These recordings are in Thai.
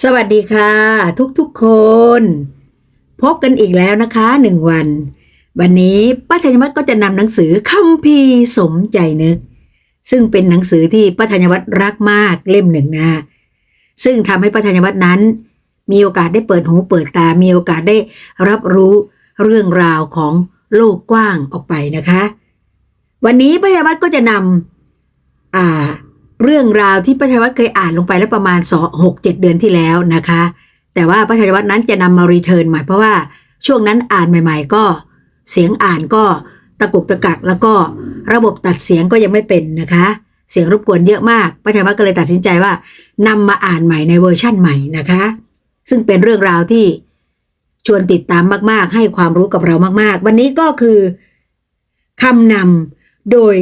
สวัสดีค่ะ ทุกๆคน พบกันอีกแล้วนะคะหนึ่งวัน วันนี้ป้าธัญวัฒน์ก็จะนำหนังสือคัมภีสมใจนึก ซึ่งเป็นหนังสือที่ป้าธัญวัฒน์รักมากเล่มหนึ่งนะซึ่งทำให้ป้าธัญวัฒน์นั้น มีโอกาสได้เปิดหูเปิดตา มีโอกาสได้รับรู้เรื่องราวของโลกกว้างออกไปนะคะ วันนี้ป้าธัญวัฒน์ก็จะนำอ่า เรื่องราวที่ป้าชัยวัฒน์เคยอ่านลงไปแล้วประมาณสองหกเจ็ดเดือนที่แล้วนะคะ แต่ว่าป้าชัยวัฒน์นั้นจะนำมารีเทิร์นใหม่เพราะว่าช่วงนั้นอ่านใหม่ ๆ ก็เสียงอ่านก็ตะกุกตะกักแล้วก็ระบบตัดเสียงก็ยังไม่เป็นนะคะ เสียงรบกวนเยอะมากป้าชัยวัฒน์ก็เลยตัดสินใจว่านำมาอ่านใหม่ในเวอร์ชั่นใหม่นะคะ ซึ่งเป็นเรื่องราวที่ชวนติดตามมากๆ ให้ความรู้กับเรามาก ๆ วันนี้ก็คือคำนำโดย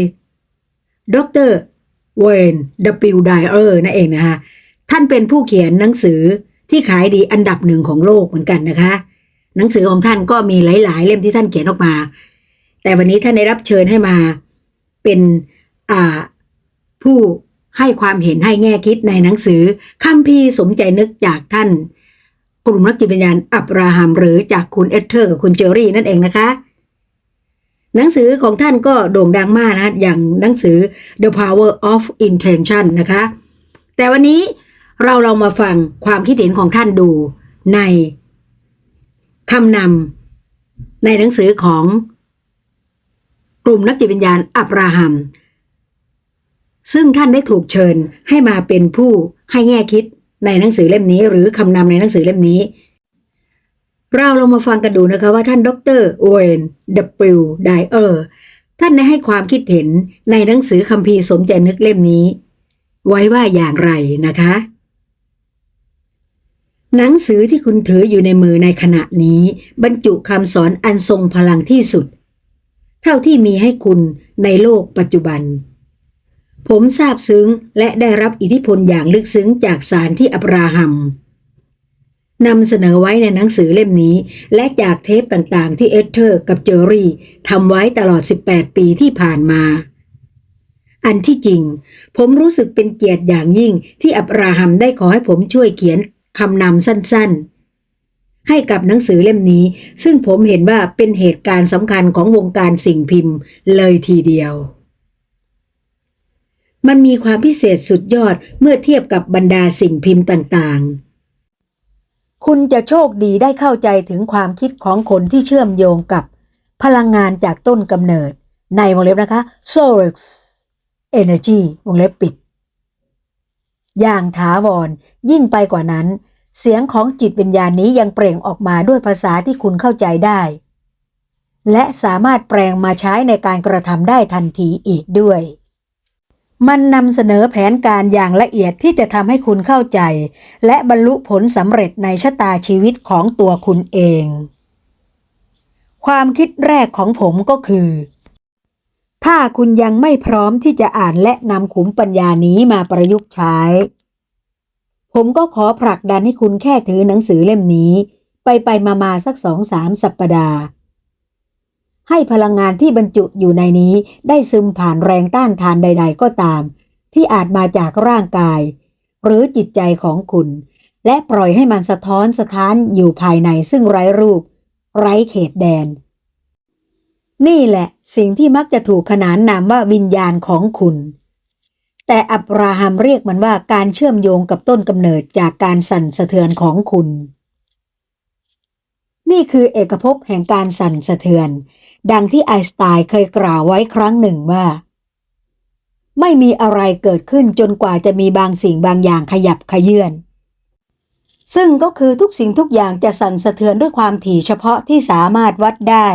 ดร เวนดับบิลไดเออร์นั่นเองนะคะท่านเป็นผู้เขียนหนังสือที่ขายดีอันดับหนึ่งของโลกเหมือนกันนะคะ หนังสือของท่านก็มีหลาย ๆ เล่มที่ท่านเขียนออกมา แต่วันนี้ท่านได้รับเชิญให้มาเป็นผู้ให้ความเห็นให้แง่คิดในหนังสือคัมภีร์สมใจนึกจากท่าน กลุ่มนักจิตวิญญาณอับราฮัมหรือจากคุณเอสเธอร์กับคุณเจอรี่นั่นเองนะคะ หนังสือของท่านก็โด่งดังมากนะ อย่างหนังสือ The Power of Intention นะคะ แต่วันนี้เราลองมาฟังความคิดเห็นของท่านดูในคำนำในหนังสือของกลุ่มนักจิตวิญญาณอับราฮัม ซึ่งท่านได้ถูกเชิญให้มาเป็นผู้ให้แง่คิดในหนังสือเล่มนี้ หรือคำนำในหนังสือเล่มนี้ เราลองมาฟังกันดูนะคะว่าท่านดรโอเวนดับเบิลไดเออร์ท่านได้ให้ความคิดเห็นในหนังสือคัมภีร์สมใจนึกเล่มนี้ ไว้ว่าอย่างไรนะคะ หนังสือที่คุณถืออยู่ในมือในขณะนี้ บรรจุคำสอนอันทรงพลังที่สุด เท่าที่มีให้คุณในโลกปัจจุบัน ผมทราบซึ้งและได้รับอิทธิพลอย่างลึกซึ้งจากสารที่อับราฮัม นำเสนอไว้ในหนังสือเล่มนี้ และจากเทปต่างๆ ที่เอสเธอร์กับเจอรี่ทำไว้ตลอด 18 ปีที่ผ่านมา อันที่จริง ผมรู้สึกเป็นเกียรติอย่างยิ่งที่อับราฮัมได้ขอให้ผมช่วยเขียนคำนำสั้นๆ ให้กับหนังสือเล่มนี้ ซึ่งผมเห็นว่าเป็นเหตุการณ์สำคัญของวงการสิ่งพิมพ์เลยทีเดียวมันมีความพิเศษสุดยอดเมื่อเทียบกับบรรดาสิ่งพิมพ์ต่างๆ คุณจะโชคดีได้เข้าใจถึงความคิดของคนที่เชื่อมโยงกับพลังงานจากต้นกำเนิด ในวงเล็บนะคะ source energy วงเล็บปิด อย่างถาวรยิ่งไปกว่านั้น เสียงของจิตวิญญาณนี้ยังเปล่งออกมาด้วยภาษาที่คุณเข้าใจได้ และสามารถแปลงมาใช้ในการกระทำได้ทันทีอีกด้วย มันนำเสนอแผนการอย่างละเอียดที่จะทำให้คุณเข้าใจ และบรรลุผลสำเร็จในชะตาชีวิตของตัวคุณเอง ความคิดแรกของผมก็คือ ถ้าคุณยังไม่พร้อมที่จะอ่านและนำขุมปัญญานี้มาประยุกต์ใช้ ผมก็ขอผลักดันให้คุณแค่ถือหนังสือเล่มนี้ ไปไปมามาสักสองสามสัปปดาห์ ให้พลังงานที่บรรจุอยู่ในนี้ได้ซึมผ่านแรงต้านทานใด ๆ ก็ตาม ที่อาจมาจากร่างกาย หรือจิตใจของคุณ และปล่อยให้มันสะท้อนสะท้านอยู่ภายในซึ่งไร้รูป ไร้เขตแดน นี่แหละสิ่งที่มักจะถูกขนานนามว่าวิญญาณของคุณ แต่อับราฮัมเรียกมันว่าการเชื่อมโยงกับต้นกำเนิดจากการสั่นสะเทือนของคุณนี่คือเอกภพแห่งการสั่นสะเทือน ดังที่ไอน์สไตน์เคยกล่าวไว้ครั้งหนึ่งว่า ไม่มีอะไรเกิดขึ้นจนกว่าจะมีบางสิ่งบางอย่างขยับขยื่นซึ่งก็คือทุกสิ่งทุกอย่างจะสั่นสะเทือนด้วยความถี่เฉพาะที่สามารถวัดได้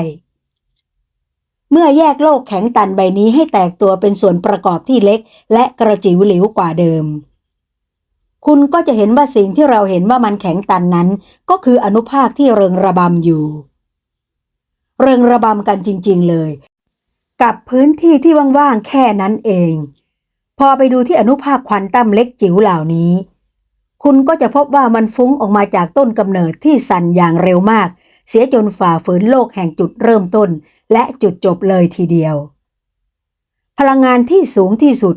เมื่อแยกโลกแข็งตันใบนี้ให้แตกตัวเป็นส่วนประกอบที่เล็ก และกระจิ๋วหลิวกว่าเดิม คุณก็จะเห็นว่าสิ่งที่เราเห็นว่ามันแข็งตันนั้น ก็คืออนุภาคที่เริงระบำอยู่ เริงระบำกันจริงๆเลย กับพื้นที่ที่ว่างๆแค่นั้นเอง พอไปดูที่อนุภาคควอนตั้มเล็กจิ๋วเหล่านี้ คุณก็จะพบว่ามันฟุ้งออกมาจากต้นกำเนิดที่สั่นอย่างเร็วมาก เสียจนฝ่าฝืนโลกแห่งจุดเริ่มต้น และจุดจบเลยทีเดียว พลังงานที่สูงที่สุด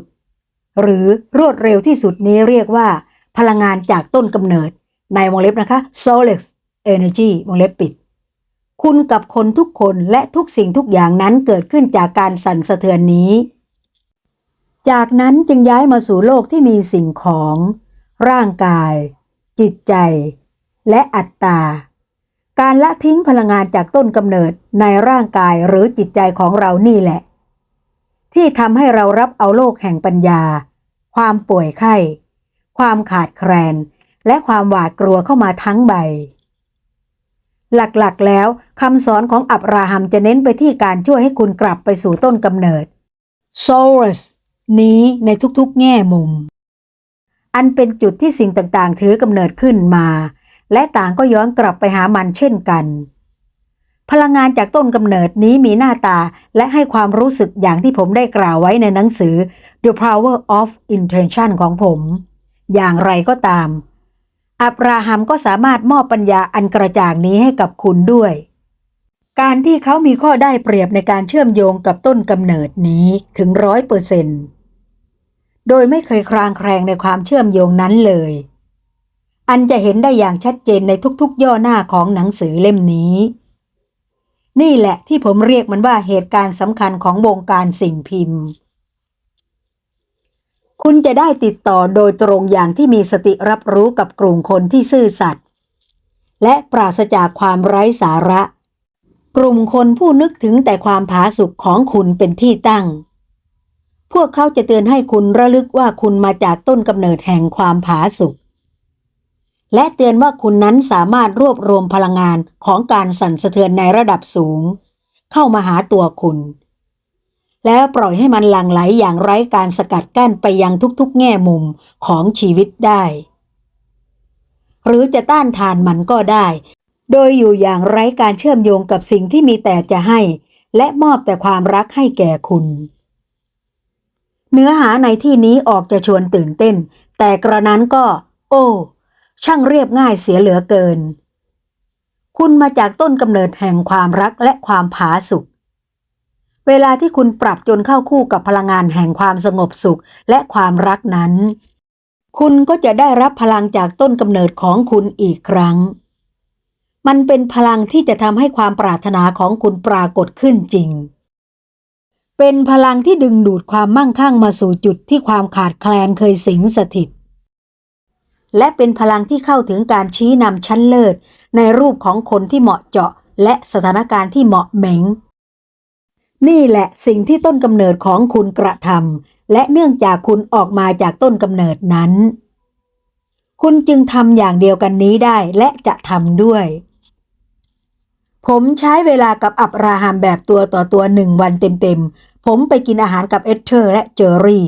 หรือรวดเร็วที่สุดนี้เรียกว่า พลังงานจากต้นกำเนิดในวงเล็บนะคะ solar energy วงเล็บปิด คุณกับคนทุกคนและทุกสิ่งทุกอย่างนั้นเกิดขึ้นจากการสั่นสะเทือนนี้ จากนั้นจึงย้ายมาสู่โลกที่มีสิ่งของ ร่างกาย จิตใจ และอัตตา การละทิ้งพลังงานจากต้นกำเนิดในร่างกายหรือจิตใจของเรานี่แหละ ที่ทำให้เรารับเอาโลกแห่งปัญญา ความป่วยไข้ ความขาดแคลน และความหวาดกลัวเข้ามาทั้งใบ หลักๆ แล้วคำสอนของอับราฮัมจะเน้นไปที่การช่วยให้คุณกลับไปสู่ต้นกำเนิด source นี้ในทุกๆ แง่มุม อันเป็นจุดที่สิ่งต่างๆ ถือกำเนิดขึ้นมา และต่างก็ย้อนกลับไปหามันเช่นกัน พลังงานจากต้นกำเนิดนี้มีหน้าตาและให้ความรู้สึกอย่างที่ผมได้กล่าวไว้ในหนังสือ The Power of Intention ของผม อย่างไรก็ตาม อับราฮัมก็สามารถมอบปัญญาอันกระจ่างนี้ให้กับคุณด้วย การที่เขามีข้อได้เปรียบในการเชื่อมโยงกับต้นกำเนิดนี้ถึงร้อยเปอร์เซนต์โดยไม่เคยคลางแคลงในความเชื่อมโยงนั้นเลย อันจะเห็นได้อย่างชัดเจนในทุกๆ ย่อหน้าของหนังสือเล่มนี้ นี่แหละที่ผมเรียกมันว่าเหตุการณ์สำคัญของวงการสิ่งพิมพ์ คุณจะได้ติดต่อโดยตรงอย่างที่มีสติรับรู้กับกลุ่มคนที่ซื่อสัตย์และปราศจากความไร้สาระ กลุ่มคนผู้นึกถึงแต่ความผาสุกของคุณเป็นที่ตั้ง พวกเขาจะเตือนให้คุณระลึกว่าคุณมาจากต้นกำเนิดแห่งความผาสุกและเตือนว่าคุณนั้นสามารถรวบรวมพลังงานของการสั่นสะเทือนในระดับสูง เข้ามาหาตัวคุณ แล้วปล่อยให้มันหลั่งไหลอย่างไร้การสกัดกั้นไปยังทุกๆ แง่มุมของชีวิตได้ หรือจะต้านทานมันก็ได้ โดยอยู่อย่างไร้การเชื่อมโยงกับสิ่งที่มีแต่จะให้ และมอบแต่ความรักให้แก่คุณ เนื้อหาในที่นี้ออกจะชวนตื่นเต้น แต่กระนั้นก็ โอ้ ช่างเรียบง่ายเสียเหลือเกิน คุณมาจากต้นกำเนิดแห่งความรักและความผาสุก เวลาที่คุณปรับจนเข้าคู่กับพลังงานแห่งความสงบสุขและความรักนั้น คุณก็จะได้รับพลังจากต้นกำเนิดของคุณอีกครั้ง มันเป็นพลังที่จะทำให้ความปรารถนาของคุณปรากฏขึ้นจริง เป็นพลังที่ดึงดูดความมั่งคั่งมาสู่จุดที่ความขาดแคลนเคยสิงสถิต และเป็นพลังที่เข้าถึงการชี้นำชั้นเลิศในรูปของคนที่เหมาะเจาะและสถานการณ์ที่เหมาะเหม็ง นี่แหละสิ่งที่ต้นกำเนิดของคุณกระทำและเนื่องจากคุณออกมาจากต้นกำเนิดนั้น คุณจึงทำอย่างเดียวกันนี้ได้และจะทำด้วย ผมใช้เวลากับอับราฮัมแบบตัวต่อตัวหนึ่งวันเต็มๆ ผมไปกินอาหารกับเอสเธอร์และเจอรี่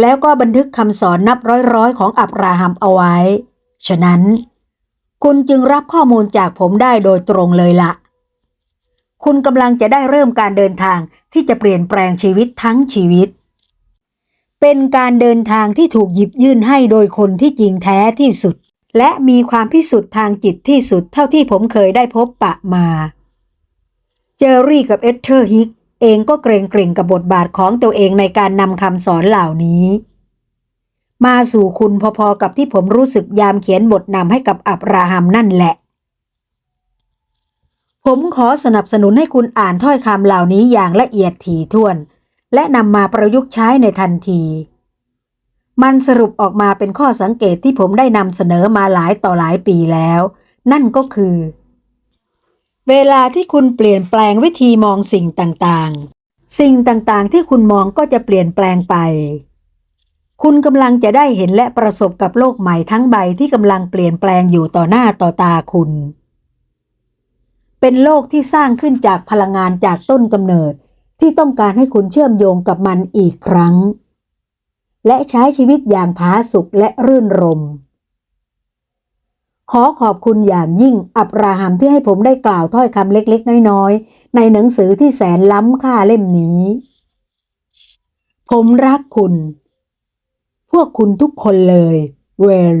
แล้วก็บันทึกคำสอนนับร้อยๆ ของอับราฮัมเอาไว้ ฉะนั้น คุณจึงรับข้อมูลจากผมได้โดยตรงเลยละ คุณกำลังจะได้เริ่มการเดินทางที่จะเปลี่ยนแปลงชีวิตทั้งชีวิต เป็นการเดินทางที่ถูกหยิบยื่นให้โดยคนที่จริงแท้ที่สุด และมีความพิสุทธิ์ทางจิตที่สุดเท่าที่ผมเคยได้พบปะมา เจอรี่กับเอสเธอร์ฮิกเองก็เกรงเกรงกับบทบาทของตัวเองในการนำคำสอนเหล่านี้ มาสู่คุณพอๆกับที่ผมรู้สึกยามเขียนบทนำให้กับอับราฮัมนั่นแหละ ผมขอสนับสนุนให้คุณอ่านถ้อยคำเหล่านี้อย่างละเอียดถี่ถ้วน และนำมาประยุกต์ใช้ในทันที มันสรุปออกมาเป็นข้อสังเกตที่ผมได้นำเสนอมาหลายต่อหลายปีแล้ว นั่นก็คือ เวลาที่คุณเปลี่ยนแปลงวิธีมองสิ่งต่างๆ สิ่งต่างๆที่คุณมองก็จะเปลี่ยนแปลงไป คุณกำลังจะได้เห็นและประสบกับโลกใหม่ทั้งใบที่กำลังเปลี่ยนแปลงอยู่ต่อหน้าต่อตาคุณ เป็นโลกที่สร้างขึ้นจากพลังงานจากต้นกำเนิด ที่ต้องการให้คุณเชื่อมโยงกับมันอีกครั้ง และใช้ชีวิตอย่างผาสุกและรื่นรม ขอขอบคุณอย่างยิ่งอับราฮัมที่ให้ผมได้กล่าวถ้อยคำเล็กๆ น้อยๆ ในหนังสือที่แสนล้ำค่าเล่มนี้ ผมรักคุณ พวกคุณทุกคนเลย เวล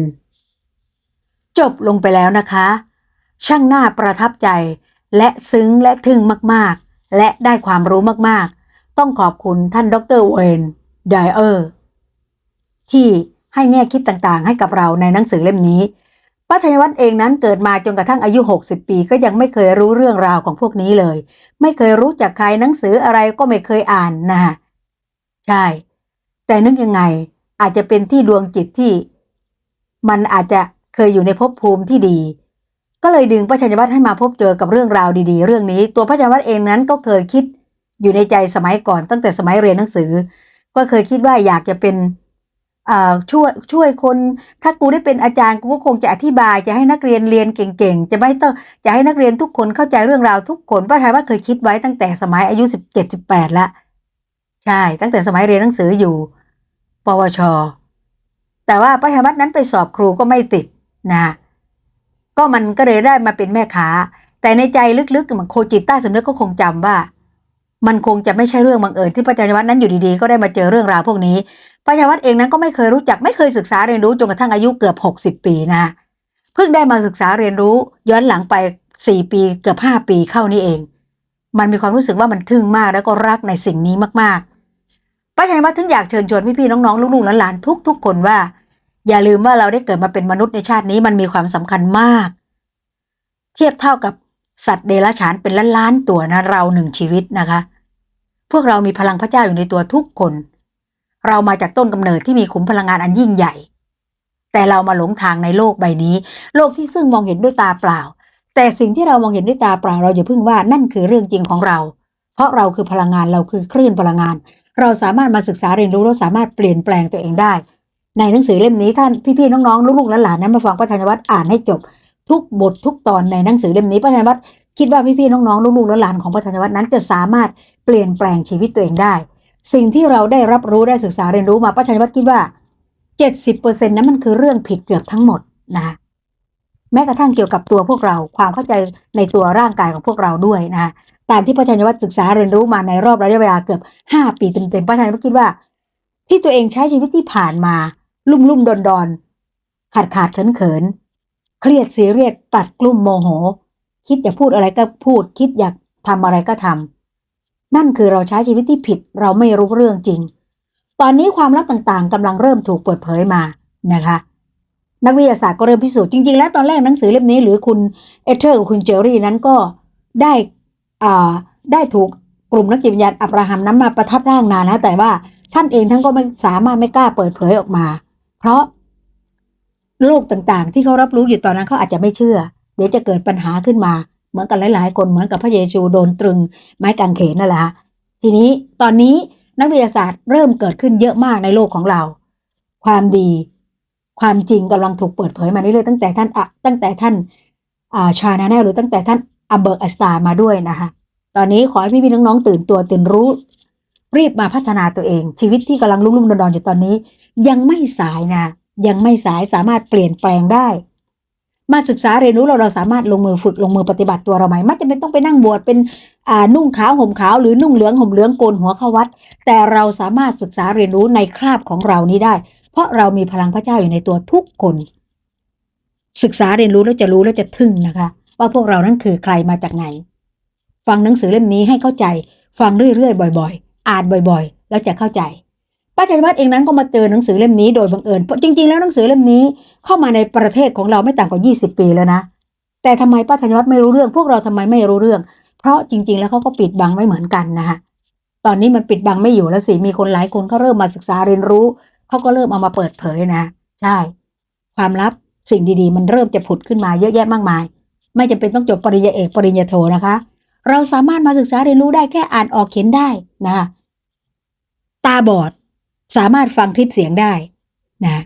จบลงไปแล้วนะคะ ช่างน่าประทับใจ และซึ้งและทึ่งมากๆ และได้ความรู้มากๆ ต้องขอบคุณท่านดรเวนไดเออร์ที่ให้แง่คิดต่างๆ ให้กับเราในหนังสือเล่มนี้ป้าธัญวัฒน์เองนั้นเกิดมาจนกระทั่งอายุ 60 ปี ก็ยังไม่เคยรู้เรื่องราวของพวกนี้เลย ไม่เคยรู้จักใครหนังสืออะไรก็ไม่เคยอ่านนะฮะใช่ แต่นึกยังไงอาจจะเป็นที่ดวงจิตที่ มันอาจจะเคยอยู่ในภพภูมิที่ดี ก็เลยดึงป้าธัญวัฒน์ให้มาพบเจอกับเรื่องราวดีๆ เรื่องนี้ ตัวป้าธัญวัฒน์เองนั้นก็เคยคิดอยู่ในใจสมัยก่อนตั้งแต่สมัยเรียนหนังสือ ก็เคยคิดว่าอยากจะเป็นช่วยช่วยคนถ้ากูได้เป็นอาจารย์กูก็คงจะอธิบาย จะให้นักเรียนเรียนเก่งๆ จะไม่ต้องจะให้นักเรียนทุกคนเข้าใจเรื่องราวทุกคนป้าไทยว่าเคยคิดไว้ตั้งแต่สมัยอายุสิบเจ็ดสิบแปดละใช่ ตั้งแต่สมัยเรียนหนังสืออยู่ ปวช แต่ว่าป้าไทยวัฒน์นั้นไปสอบครูก็ไม่ติดนะ ก็มันก็เลยได้มาเป็นแม่ค้า แต่ในใจลึกๆมันโคจิตใต้สำนึกก็คงจำว่า มันคงจะไม่ใช่เรื่องบังเอิญที่ป้าไทยวัฒน์นั้นอยู่ดีๆก็ได้มาเจอเรื่องราวพวกนี้ปัญญาวัฒน์เองนั้นก็ไม่เคยรู้จักไม่เคยศึกษาเรียนรู้จนกระทั่งอายุเกือบหกสิบปีนะเพิ่งได้มาศึกษาเรียนรู้ ย้อนหลังไปสี่ปีเกือบห้าปีเข้านี่เอง มันมีความรู้สึกว่ามันทึ่งมากแล้วก็รักในสิ่งนี้มากๆปัญญาวัฒน์ถึงอยากเชิญชวนพี่ๆน้องๆลูกๆหลานๆทุก ๆ คนว่า อย่าลืมว่าเราได้เกิดมาเป็นมนุษย์ในชาตินี้มันมีความสำคัญมาก เทียบเท่ากับสัตว์เดรัจฉานเป็นล้านๆตัวนะเราหนึ่งชีวิตนะคะ พวกเรามีพลังพระเจ้าอยู่ในตัวทุกคน เรามาจากต้นกำเนิดที่มีขุมพลังงานอันยิ่งใหญ่ แต่เรามาหลงทางในโลกใบนี้ โลกที่ซึ่งมองเห็นด้วยตาเปล่า แต่สิ่งที่เรามองเห็นด้วยตาเปล่า เราอย่าเพิ่งว่านั่นคือเรื่องจริงของเรา เพราะเราคือพลังงานเราคือคลื่นพลังงาน เราสามารถมาศึกษาเรียนรู้เราสามารถเปลี่ยนแปลงตัวเองได้ ในหนังสือเล่มนี้ท่านพี่ๆน้องๆลูกๆหลานๆนั้นมาฟังพระธัญวัฒน์อ่านให้จบ ทุกบททุกตอนในหนังสือเล่มนี้พระธัญวัฒน์คิดว่าพี่ๆน้องๆลูกๆหลานๆของพระธัญวัฒน์นั้นจะสามารถเปลี่ยนแปลงชีวิตตัวเองได้ สิ่งที่เราได้รับรู้ได้ศึกษาเรียนรู้มาป้าธัญวัฒน์คิดว่า 70%นั้นมันคือเรื่องผิดเกือบทั้งหมดนะแม้กระทั่งเกี่ยวกับตัวพวกเราความเข้าใจในตัวร่างกายของพวกเราด้วยนะตามที่ป้าธัญวัฒน์ศึกษาเรียนรู้มาในรอบระยะเวลาเกือบ 5 ปีเต็มๆป้าธัญวัฒน์คิดว่า ที่ตัวเองใช้ชีวิตที่ผ่านมา ลุ่มลุ่มดอนดอนขาดขาดเขินเขินเครียดซีเรียสตัดกลุ่มโมโห คิดอยากพูดอะไรก็พูด คิดอยากทำอะไรก็ทำนั่นคือเราใช้ชีวิตที่ผิดเราไม่รู้เรื่องจริง ตอนนี้ความลับต่างๆกำลังเริ่มถูกเปิดเผยมานะคะ นักวิทยาศาสตร์ก็เริ่มพิสูจน์จริงๆแล้วตอนแรกหนังสือเล่มนี้ หรือคุณเอเธอร์กับคุณเจอรี่นั้นก็ได้อ่าได้ถูกกลุ่มนักจิตวิญญาณอับราฮัมนั้นมาประทับร่างนานแล้วแต่ว่าท่านเองท่านก็ไม่สามารถไม่กล้าเปิดเผยออกมา เพราะโลกต่างๆ ที่เขารับรู้อยู่ตอนนั้นเขาอาจจะไม่เชื่อ เดี๋ยวจะเกิดปัญหาขึ้นมา เหมือนกันหลาย ๆ คนเหมือนกับพระเยซูโดนตรึงไม้กางเขนนั่นแหละฮะทีนี้ตอนนี้นักวิทยาศาสตร์เริ่มเกิดขึ้นเยอะมากในโลกของเรา ความดี ความจริงกำลังถูกเปิดเผยมาเรื่อยๆตั้งแต่ท่านอะตั้งแต่ท่านอ่าชาแนลหรือตั้งแต่ท่านอัมเบิร์กอัสตามาด้วยนะคะตอนนี้ขอให้พี่ๆน้องๆตื่นตัวตื่นรู้ รีบมาพัฒนาตัวเอง ชีวิตที่กำลังรุ่มๆดอนๆอยู่ตอนนี้ ยังไม่สายนะ ยังไม่สายสามารถเปลี่ยนแปลงได้ มาศึกษาเรียนรู้เราเราสามารถลงมือฝึกลงมือปฏิบัติตัวเราใหม่ไม่จำเป็นต้องไปนั่งบวชเป็นอ่านุ่งขาวห่มขาวหรือนุ่งเหลืองห่มเหลืองโกนหัวเข้าวัด แต่เราสามารถศึกษาเรียนรู้ในคราบของเรานี้ได้ เพราะเรามีพลังพระเจ้าอยู่ในตัวทุกคน ศึกษาเรียนรู้แล้วจะรู้แล้วจะทึ่งนะคะ ว่าพวกเรานั้นคือใครมาจากไหน ฟังหนังสือเล่มนี้ให้เข้าใจ ฟังเรื่อยๆบ่อย ๆ อ่านบ่อย ๆ แล้วจะเข้าใจ ป้าชัยวัฒน์เองนั้นก็มาเจอหนังสือเล่มนี้โดยบังเอิญจริง ๆ แล้วหนังสือเล่มนี้เข้ามาในประเทศของเราไม่ต่ำกว่า 20 ปีแล้วนะ แต่ทำไมป้าธัญวัฒน์ไม่รู้เรื่อง พวกเราทำไมไม่รู้เรื่อง เพราะจริง ๆ แล้วเขาก็ปิดบังไว้เหมือนกันนะคะตอนนี้มันปิดบังไม่อยู่แล้วสิมีคนหลายคนเขาเริ่มมาศึกษาเรียนรู้เขาก็เริ่มเอามาเปิดเผยนะ ใช่ ความลับสิ่งดีๆ มันเริ่มจะผุดขึ้นมาเยอะแยะมากมาย ไม่จำเป็นต้องจบปริญญาเอกปริญญาโทนะคะ เราสามารถมาศึกษาเรียนรู้ได้แค่อ่านออกเขียนได้นะคะตาบอด สามารถฟังคลิปเสียงได้นะ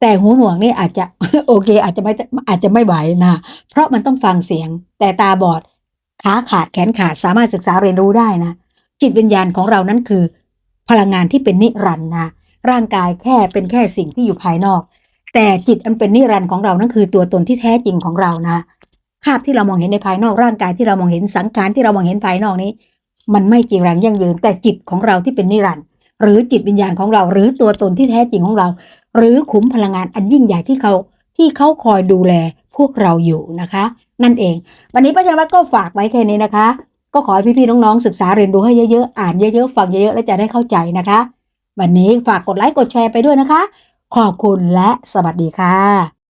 แต่หูหนวกนี่อาจจะ โอเค อาจจะไม่อาจจะไม่ไหวนะเพราะมันต้องฟังเสียง แต่ตาบอดขาขาดแขนขาดสามารถศึกษาเรียนรู้ได้นะจิตวิญญาณของเรานั้นคือ พลังงานที่เป็นนิรันดร์นะร่างกายแค่เป็นแค่สิ่งที่อยู่ภายนอก แต่จิตอันเป็นนิรันดร์ของเรานั้นคือตัวตนที่แท้จริงของเรานะภาพที่เรามองเห็นในภายนอกร่างกายที่เรามองเห็นสังขารที่เรามองเห็นภายนอกนี้ มันไม่จีรังยั่งยืนแต่จิตของเราที่เป็นนิรันดร์ หรือจิตวิญญาณของเรา หรือตัวตนที่แท้จริงของเรา หรือขุมพลังงานอันยิ่งใหญ่ที่เขาที่เขาคอยดูแลพวกเราอยู่นะคะ นั่นเอง วันนี้ป้าจาวัฒน์ก็ฝากไว้แค่นี้นะคะ ก็ขอให้พี่ๆน้องๆศึกษาเรียนรู้ให้เยอะๆอ่านเยอะๆฟังเยอะๆและจะได้เข้าใจนะคะ วันนี้ฝากกดไลค์กดแชร์ไปด้วยนะคะ ขอบคุณและสวัสดีค่ะ